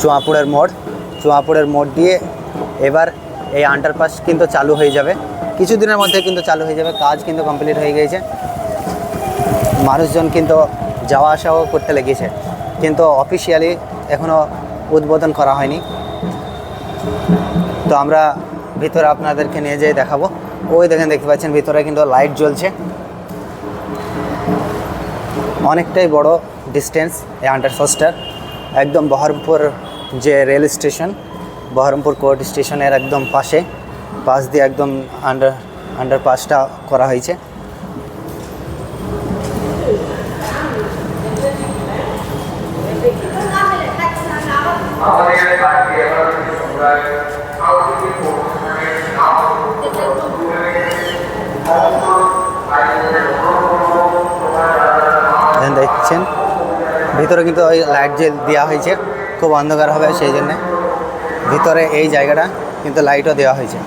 চুয়াপুরের মোড় চুয়াপুরের মোড় দিয়ে এবার এই আন্ডারপাস কিন্তু চালু হয়ে যাবে। কিছুদিনের মধ্যে কিন্তু চালু হয়ে যাবে, কাজ কিন্তু কমপ্লিট হয়ে গিয়েছে। মানুষজন কিন্তু যাওয়া আসাও করতে লেগেছে। কিন্তু অফিসিয়ালি এখনও উদ্বোধন করা হয়নি। তো আমরা ভিতরে আপনাদেরকে নিয়ে যেয়ে দেখাবো। ওই দেখেন, দেখতে পাচ্ছেন, ভিতরে কিন্তু লাইট জ্বলছে। অনেকটাই বড় ডিস্টেন্স এই আন্ডারপাসটার একদম বহরমপুর যে রেল স্টেশন, বহরমপুর কোর্ট স্টেশনের একদম পাশে, পাশ দিয়ে একদম আন্ডার আন্ডারপাসটা করা হয়েছে। দেখছেন ভিতরে কিন্তু ওই লাইট যে দেওয়া হয়েছে, খুব অন্ধকার হবে সেই জন্যে ভিতরে এই জায়গাটা কিন্তু লাইটও দেওয়া হয়েছে।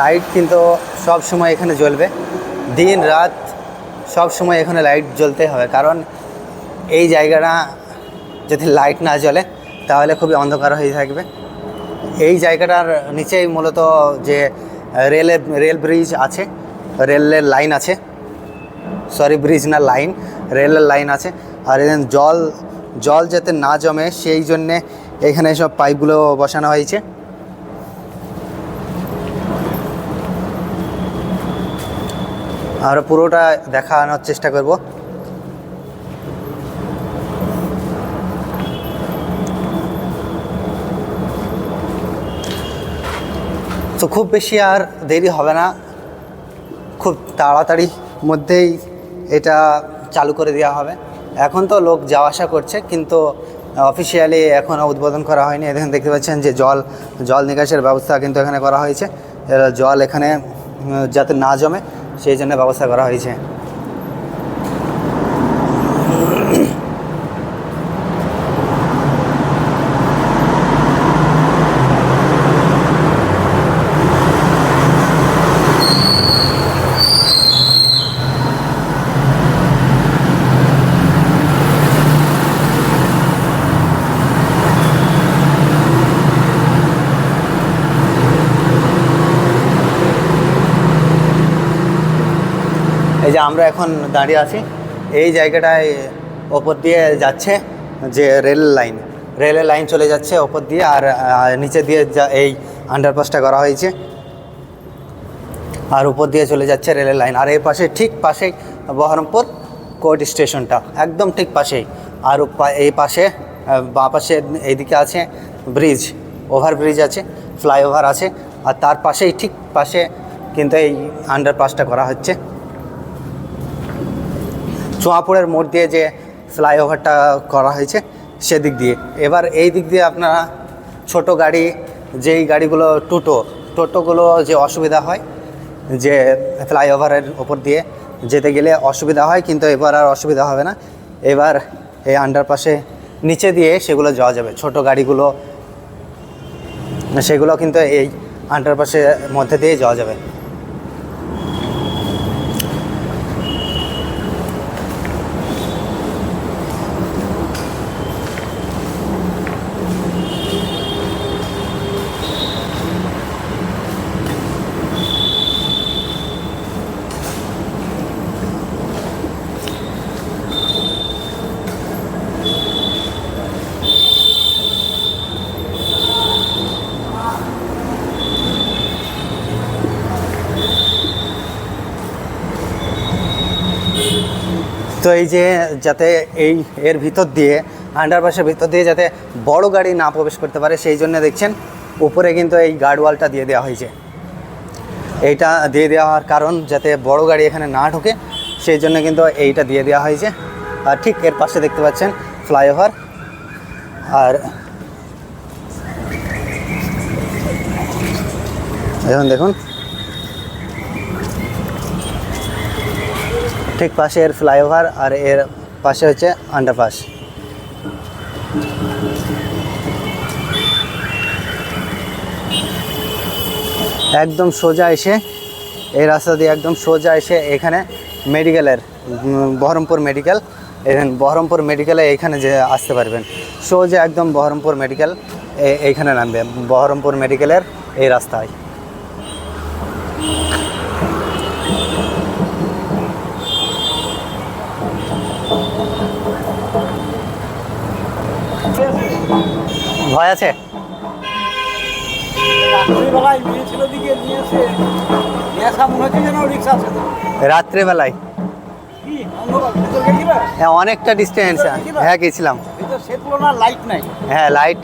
লাইট কিন্তু সব সময় এখানে জ্বলবে। দিন, রাত সব সময় এখানে লাইট জ্বলতে হবে। কারণ এই জায়গাটা যদি লাইট না জ্বলে, তাহলে খুবই অন্ধকার হয়ে থাকবে। এই জায়গাটার নিচেই মূলত যে রেলের রেল ব্রিজ আছে রেলের লাইন আছে। সরি ব্রিজ না লাইন রেলের লাইন আছে। আর এখানে জল জল যাতে না জমে, সেই জন্যে এখানে সব পাইপগুলো বসানো হয়েছে। আর পুরোটা দেখানোর চেষ্টা করব। তো খুব বেশি আর দেরি হবে না। খুব তাড়াতাড়ি মধ্যেই এটা চালু করে দেওয়া হবে। এখন তো লোক যাওয়া আসা করছে, কিন্তু অফিসিয়ালি এখনও উদ্বোধন করা হয়নি। এখানে দেখতে পাচ্ছেন যে জল জল নিকাশের ব্যবস্থা কিন্তু এখানে করা হয়েছে। জল এখানে যাতে না জমে, সেই জন্য ব্যবস্থা করা হয়েছে। এই যে আমরা এখন দাঁড়িয়ে আছি, এই জায়গাটায় ওপর দিয়ে যাচ্ছে যে রেল লাইন। রেলের লাইন চলে যাচ্ছে ওপর দিয়ে আর নিচে দিয়ে যা এই আন্ডারপাসটা করা হয়েছে। আর উপর দিয়ে চলে যাচ্ছে রেলের লাইন। আর এই পাশে ঠিক পাশেই বহরমপুর কোর্ট স্টেশনটা, একদম ঠিক পাশেই। আর এই পাশে বাঁ পাশে এইদিকে আছে ব্রিজ ওভার ব্রিজ আছে, ফ্লাইওভার আছে। আর তার পাশেই, ঠিক পাশে কিন্তু এই আন্ডারপাসটা করা হচ্ছে। চুয়াপুরের মোড় দিয়ে যে ফ্লাইওভারটা করা হয়েছে, সেদিক দিয়ে। এবার এই দিক দিয়ে আপনারা ছোট গাড়ি, যেই গাড়িগুলো টোটো, টোটোগুলো যে অসুবিধা হয় যে ফ্লাইওভারের ওপর দিয়ে যেতে গেলে অসুবিধা হয়, কিন্তু এবার আর অসুবিধা হবে না। এবার এই আন্ডারপাসে নিচে দিয়ে সেগুলো যাওয়া যাবে। ছোট গাড়িগুলো, সেগুলো কিন্তু এই আন্ডারপাসের মধ্যে দিয়ে যাওয়া যাবে। তো এই যে যাতে এই এর ভিতর দিয়ে আন্ডারপাসের ভিতর দিয়ে যাতে বড় গাড়ি না প্রবেশ করতে পারে, সেই জন্য দেখছেন উপরে কিন্তু এই গার্ডওয়ালটা দিয়ে দেওয়া হয়েছে। এইটা দিয়ে দেওয়ার কারণ যাতে বড় গাড়ি এখানে না ঢোকে, সেই জন্য কিন্তু এইটা দিয়ে দেওয়া হয়েছে। আর ঠিক এর পাশে দেখতে পাচ্ছেন ফ্লাইওভার আর এখন দেখুন ঠিক পাশে এর ফ্লাইওভার আর এর পাশে হচ্ছে আন্ডারপাস একদম সোজা এসে, এই রাস্তা দিয়ে একদম সোজা এসে এখানে মেডিকেলের বহরমপুর মেডিকেল এখানে বহরমপুর মেডিকেলে এইখানে যে আসতে পারবেন। সোজা একদম বহরমপুর মেডিকেল এইখানে নামবে, বহরমপুর মেডিকেলের এই রাস্তায় ভয় আছে রাত্রিবেলায় মেয়ে ছেলে দিকে নিয়ে এসে নিয়ে আসা মনে হচ্ছে যেন রিক্সা আছে তো। রাত্রেবেলায় কি অন্ধকার? আছে গেছিলে? হ্যাঁ অনেকটা ডিস্টেন্স হ্যাঁ। গেছিলাম। লাইট নাই। হ্যাঁ লাইট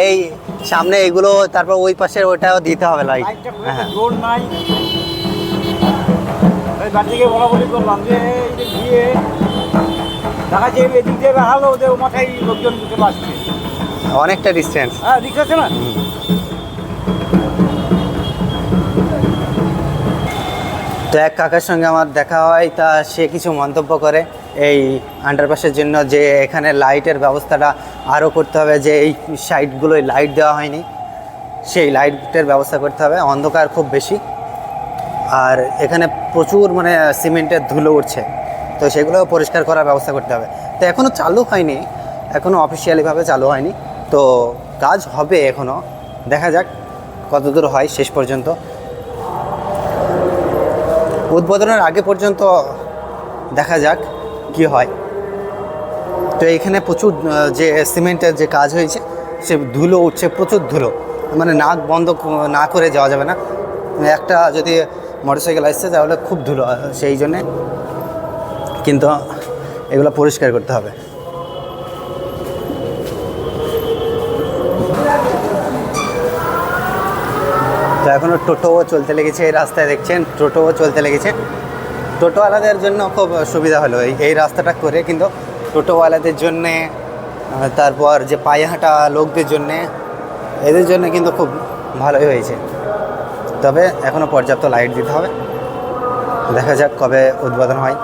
এই সামনে এগুলো তারপর ওই পাশে ওটাও দিতে হবে লাইট হ্যাঁ জোর ওই বাড়ি থেকে বলা বলি করলাম যে গিয়ে দেখা যায় এদিক দিয়ে বেড়ালো ওদের মাথায় লোকজন চলে আসছে অনেকটা ডিস্টেন্স হ্যাঁ রিক্সা আছে না? তো এক কাকার সঙ্গে আমার দেখা হয় তা সে কিছু মন্তব্য করে এই আন্ডারপাসের জন্য যে এখানে লাইটের ব্যবস্থাটা আরও করতে হবে যে এই সাইডগুলোয় লাইট দেওয়া হয়নি। সেই লাইটের ব্যবস্থা করতে হবে অন্ধকার খুব বেশি। আর এখানে প্রচুর মানে সিমেন্টের ধুলো উঠছে তো সেগুলো পরিষ্কার করার ব্যবস্থা করতে হবে। তো এখনও চালু হয়নি এখনও অফিসিয়ালিভাবে চালু হয়নি। তো কাজ হবে এখনও দেখা যাক কতদূর হয় শেষ পর্যন্ত। উদ্বোধনের আগে পর্যন্ত দেখা যাক কি হয়। তো এখানে প্রচুর যে সিমেন্টের যে কাজ হয়েছে, সে ধুলো উঠছে, প্রচুর ধুলো। মানে নাক বন্ধ না করে যাওয়া যাবে না। একটা যদি মোটরসাইকেল আসছে, তাহলে খুব ধুলো সেই জন্যে কিন্তু এগুলো পরিষ্কার করতে হবে। এখনও টোটোও চলতে লেগেছে, এই রাস্তায় দেখছেন, টোটোও চলতে লেগেছে। টোটোওয়ালাদের জন্য খুব সুবিধা হলো এই এই রাস্তাটা করে, কিন্তু টোটোওয়ালাদের জন্যে তারপর যে পায়ে হাঁটা লোকদের জন্যে, এদের জন্য কিন্তু খুব ভালোই হয়েছে। তবে এখনও পর্যাপ্ত লাইট দিতে হবে। দেখা যাক কবে উদ্বোধন হয়।